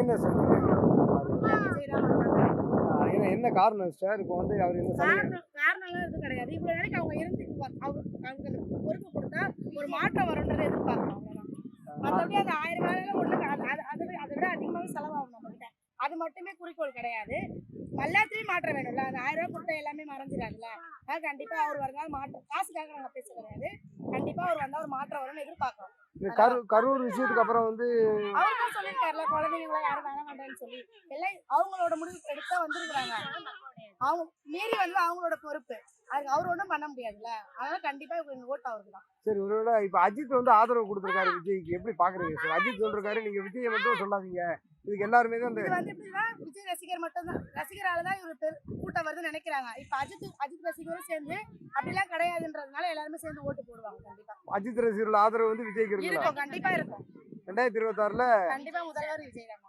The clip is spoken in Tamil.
என்ன ஏன்னா என்ன காரணம் சார் இப்போ வந்து அவர் என்ன சலுகை காரணம் காரணம்லாம் எதுவும் கிடையாது. இவ்வளவு நாளைக்கு அவங்க இருந்து வ- அவங்க அவங்க அந்த பொறுப்பு கொடுத்தா ஒரு மாற்றம் வரும்ன்றதை எதிர்பார்க்கணும் அவ்வளவுதான். மற்றபடி அந்த ஆயிரம் வேலையில ஒண்ணு அது அது விட அதை விட அதிகமாகவே செலவாகும் நம்மகிட்ட. அது மட்டுமே குறிக்கோள் கிடையாது. எல்லாத்தையும் மாற்றம் வேணும்ல. அந்த ஆயிரம் ரூபாய் கொடுத்தா எல்லாமே மறைஞ்சிடாதுல்ல. அதனால கண்டிப்பா அவர் வருந்தால் மாற்றம் காசுக்காக நாங்க பேச கிடையாது. கண்டிப்பா அவர் வந்தா ஒரு மாற்றம் வரும்னு எதிர்பார்க்கிறோம். இந்த கரு கரூர் விஷயத்துக்கு அப்புறம் வந்து அவர் தான் சொல்லியிருக்காருல குழந்தைங்களை யாரும் மாட்டேன்னு சொல்லி. எல்லாம் அவங்களோட முடிவு எடுத்தா வந்திருக்கிறாங்க. அவங்க மீறி வந்து அவங்களோட பொறுப்பு. அதுக்கு அவர் ஒன்றும் பண்ண முடியாதுல்ல. அதனால கண்டிப்பா எங்க ஓட்டு அவருக்கு தான். சரி ஒருவேளை இப்போ அஜித் வந்து ஆதரவு கொடுத்துருக்காரு விஜய்க்கு. எப்படி பாக்குறீங்க? சார் அஜித் சொல்றாரு நீங்க விஜயை மட்டும் சொல்லாதீங்க. இதுக்கு எல்லாருமே தான் வந்து எப்படின்னா விஜய் ரசிகர் மட்டும் தான் ரசிகரால தான் இவரு கூட்டம் வருதுன்னு நினைக்கிறாங்க. இப்ப அஜித் அஜித் ரசிகரும் சேர்ந்து அப்படிலாம் கிடையாதுன்றதுனால எல்லாருமே சேர்ந்து ஓட்டு போடுவாங்க கண்டிப்பா. அஜித் ரசிகர்கள் ஆதரவு வந்து விஜய்க்கு இருக்கும் கண்டிப்பா இருக்கும். ரெண்டாயிரத்தி இருபத்தாறுல கண்டிப்பா முதல்வர் விஜய் தான்.